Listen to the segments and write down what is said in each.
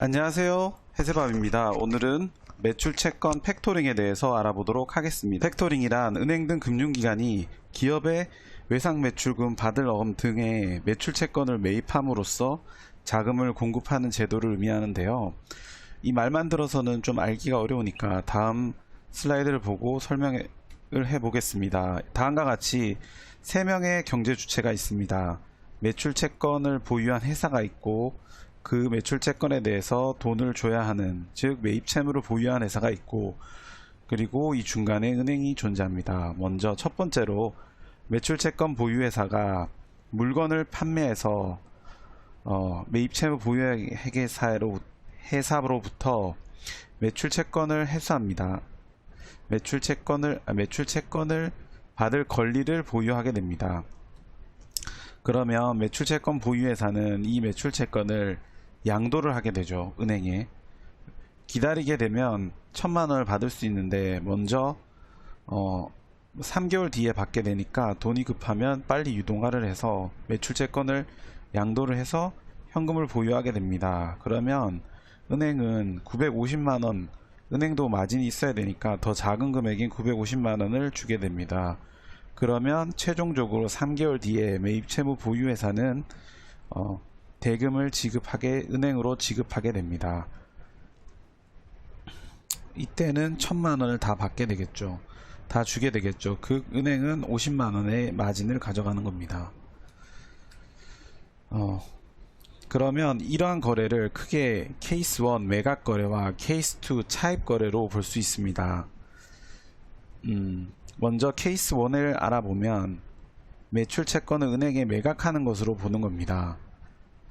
안녕하세요. 해세밥입니다. 오늘은 매출 채권 팩토링에 대해서 알아보도록 하겠습니다. 팩토링이란 은행 등 금융기관이 기업의 외상 매출금 받을 어음 등의 매출 채권을 매입함으로써 자금을 공급하는 제도를 의미하는데요. 이 말만 들어서는 좀 알기가 어려우니까 다음 슬라이드를 보고 설명을 해 보겠습니다. 다음과 같이 3명의 경제 주체가 있습니다. 매출 채권을 보유한 회사가 있고 그 매출 채권에 대해서 돈을 줘야 하는 즉 매입 채무를 보유한 회사가 있고 그리고 이 중간에 은행이 존재합니다. 먼저 첫 번째로 매출 채권 보유 회사가 물건을 판매해서 어, 매입 채무 보유 회계사로 회사로부터 매출 채권을 회수합니다. 매출 채권을 아, 매출 채권을 받을 권리를 보유하게 됩니다. 그러면 매출 채권 보유 회사는 이 매출 채권을 양도를 하게 되죠. 은행에. 기다리게 되면 천만 원을 받을 수 있는데 먼저 어 3개월 뒤에 받게 되니까 돈이 급하면 빨리 유동화를 해서 매출 채권을 양도를 해서 현금을 보유하게 됩니다. 그러면 은행은 950만 원 은행도 마진이 있어야 되니까 더 작은 금액인 950만 원을 주게 됩니다. 그러면 최종적으로 3개월 뒤에 매입 채무 보유 회사는 어, 대금을 지급하게 은행으로 지급하게 됩니다. 이때는 천만 원을 다 받게 되겠죠. 다 주게 되겠죠. 그 은행은 50만 원의 마진을 가져가는 겁니다. 어, 그러면 이러한 거래를 크게 케이스 1 매각 거래와 케이스 2 차입 거래로 볼 수 있습니다. 음, 먼저 케이스 1을 알아보면 매출 채권을 은행에 매각하는 것으로 보는 겁니다.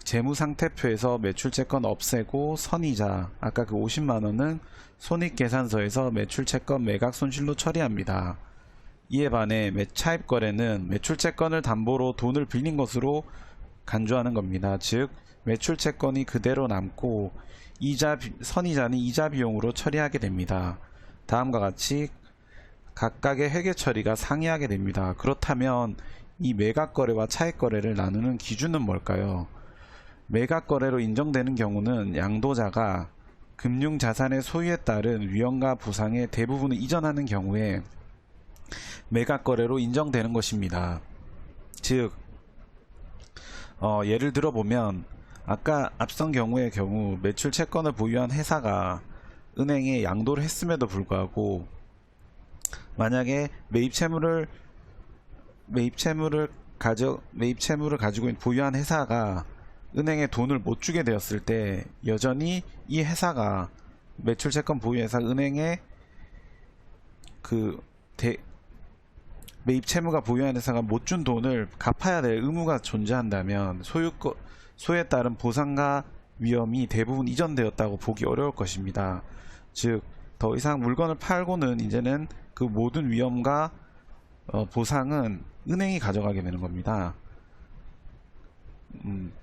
재무상태표에서 매출 채권 없애고 선이자 아까 그 50만원은 손익계산서에서 매출 채권 매각 손실로 처리합니다. 이에 반해 매차입 거래는 매출 채권을 담보로 돈을 빌린 것으로 간주하는 겁니다. 즉 매출 채권이 그대로 남고 이자 선이자는 이자 비용으로 처리하게 됩니다. 다음과 같이 각각의 회계 처리가 상이하게 됩니다. 그렇다면 이 매각 거래와 차익거래를 나누는 기준은 뭘까요? 매각 거래로 인정되는 경우는 양도자가 금융 자산의 소유에 따른 위험과 부상의 대부분을 이전하는 경우에 매각 거래로 인정되는 것입니다. 즉, 어, 예를 들어 보면 아까 앞선 경우의 경우 매출 채권을 보유한 회사가 은행에 양도를 했음에도 불구하고 만약에 매입 채무를 매입 채무를 가져 매입 채무를 가지고 있는 보유한 회사가 은행에 돈을 못 주게 되었을 때 여전히 이 회사가 매출 채권 보유 회사 은행에 그 대, 매입 채무가 보유한 회사가 못 준 돈을 갚아야 될 의무가 존재한다면 소유권 소에 따른 보상과 위험이 대부분 이전되었다고 보기 어려울 것입니다. 즉, 더 이상 물건을 팔고는 이제는 그 모든 위험과 어, 보상은 은행이 가져가게 되는 겁니다. 음,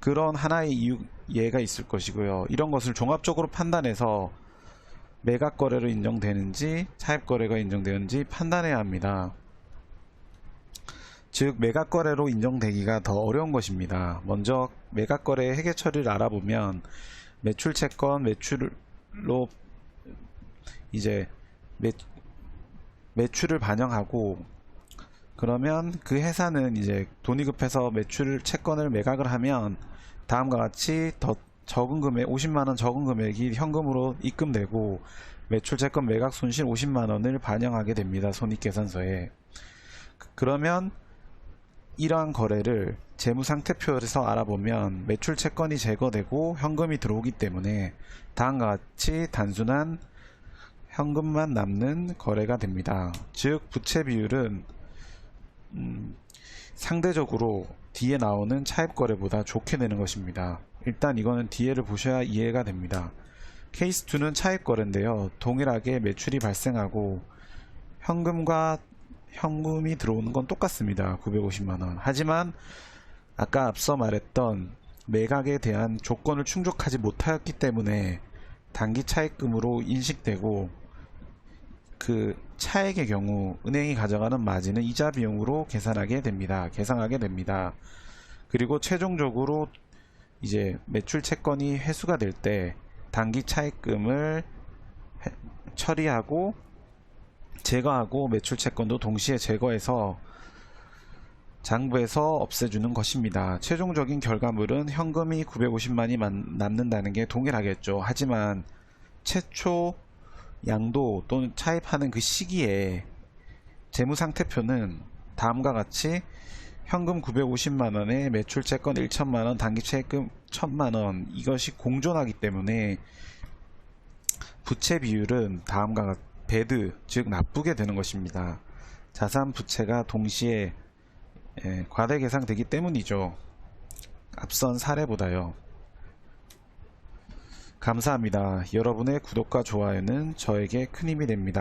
그런 하나의 이유, 예가 있을 것이고요. 이런 것을 종합적으로 판단해서 매각 거래로 인정되는지 차입 거래가 인정되는지 판단해야 합니다. 즉 매각 거래로 인정되기가 더 어려운 것입니다. 먼저 매각 거래의 회계 처리를 알아보면 매출 채권 매출로 이제 매, 매출을 반영하고 그러면 그 회사는 이제 돈이 급해서 매출 채권을 매각을 하면 다음과 같이 더 적은 금액 50만원 적은 금액이 현금으로 입금되고 매출 채권 매각 손실 50만원을 반영하게 됩니다. 손익계산서에 그러면 이러한 거래를 재무상태표에서 알아보면 매출 채권이 제거되고 현금이 들어오기 때문에 다음과 같이 단순한 현금만 남는 거래가 됩니다. 즉 부채 비율은 음, 상대적으로 뒤에 나오는 차입 거래보다 좋게 되는 것입니다. 일단 이거는 뒤에를 보셔야 이해가 됩니다. 케이스 2는 차입 거래인데요. 동일하게 매출이 발생하고 현금과 현금이 들어오는 건 똑같습니다. 950만원. 하지만 아까 앞서 말했던 매각에 대한 조건을 충족하지 못하였기 때문에 단기 차입금으로 인식되고 그 차액의 경우 은행이 가져가는 마진은 이자 비용으로 계산하게 됩니다. 계상하게 됩니다. 그리고 최종적으로 이제 매출 채권이 회수가 될 때 단기 차입금을 해- 처리하고 제거하고 매출 채권도 동시에 제거해서 장부에서 없애주는 것입니다. 최종적인 결과물은 현금이 950만이 남는다는 게 동일하겠죠. 하지만 최초 양도 또는 차입하는 그 시기에 재무상태표는 다음과 같이 현금 950만 원에 매출 채권 1천만 원, 단기채권 1000만원 이것이 공존하기 때문에 부채 비율은 다음과 같 배드 즉 나쁘게 되는 것입니다. 자산 부채가 동시에 예, 과대 계상되기 때문이죠. 앞선 사례보다요. 감사합니다. 여러분의 구독과 좋아요는 저에게 큰 힘이 됩니다.